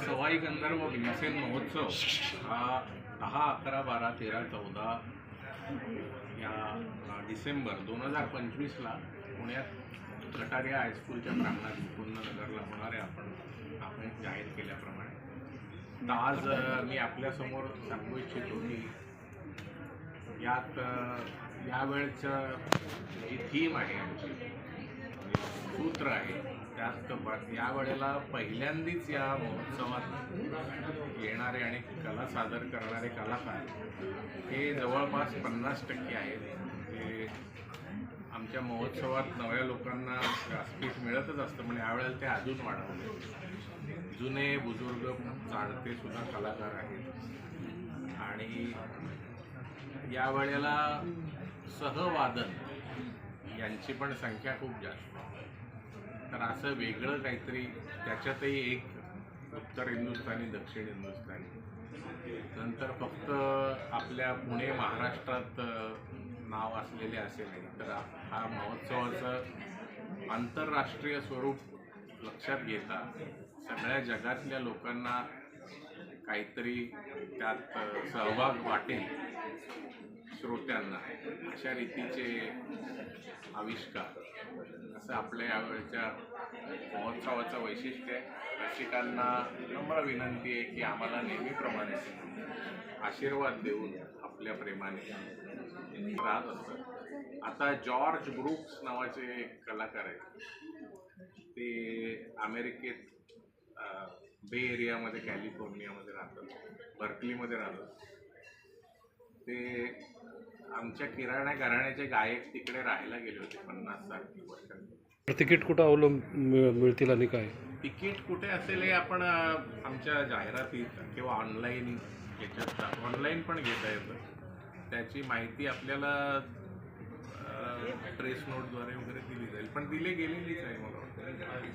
सवाई गंधर्व भीमसेन महोत्सव हा दहा अकरा बारा तेरा चौदा या डिसेंबर दोन हजार पंचवीसला पुण्यात कटारिया हायस्कूलच्या प्रांगणात पूर्ण होणार आहे आपण आपण जाहीर केल्याप्रमाणे. आज मी आपल्यासमोर सांगू इच्छितो की यात अ, यावेळचं जी थीम आहे आमची सूत्र आहे. त्यात ब- या वेळेला पहिल्यांदीच या महोत्सवात येणारे आणि कला सादर करणारे कलाकार हे जवळपास पन्नास टक्के आहेत. ते आमच्या महोत्सवात नव्या लोकांना व्यासपीठ मिळतच असतं पण यावेळेला ते अजून वाढवले. जुने बुजुर्ग जाणते सुद्धा कलाकार आहेत. आणि या वेळेला सहवादन यांची पण संख्या खूप जास्त तर असं वेगळं काहीतरी त्याच्यातही एक उत्तर हिंदुस्थानी दक्षिण हिंदुस्थानी. नंतर फक्त आपल्या पुणे महाराष्ट्रात नाव असलेले असे नाही. तर हा महोत्सवाचं आंतरराष्ट्रीय स्वरूप लक्षात घेता सगळ्या जगातल्या लोकांना काहीतरी त्यात सहभाग वाटेल श्रोत्यांना अशा रीतीचे आविष्कार. असं आपल्या यावेळच्या महोत्सवाचं वैशिष्ट्य आहे. रसिकांना नम्र विनंती आहे की आम्हाला नेहमीप्रमाणे आशीर्वाद देऊन आपल्या प्रेमाने राहत असतात. आता जॉर्ज ब्रुक्स नावाचे एक कलाकार आहेत. ते अमेरिकेत बे एरियामध्ये कॅलिफोर्नियामध्ये राहतात बर्कलीमध्ये राहतात ते आमच्या किराणा घराण्याचे गायक तिकडे राहायला गेले होते पन्नास साठ वर्षांनी तिकीट कुठं अवलंब मिळ- मिळतील आणि काय? तिकीट कुठे असेल हे आपण आमच्या जाहिरातीत किंवा ऑनलाईन याच्यात ऑनलाईन पण घेता येतं. त्याची माहिती आपल्याला ट्रेस नोटद्वारे वगैरे दिली जाईल. पण दिले गेलेलीच आहे मला वाटतं.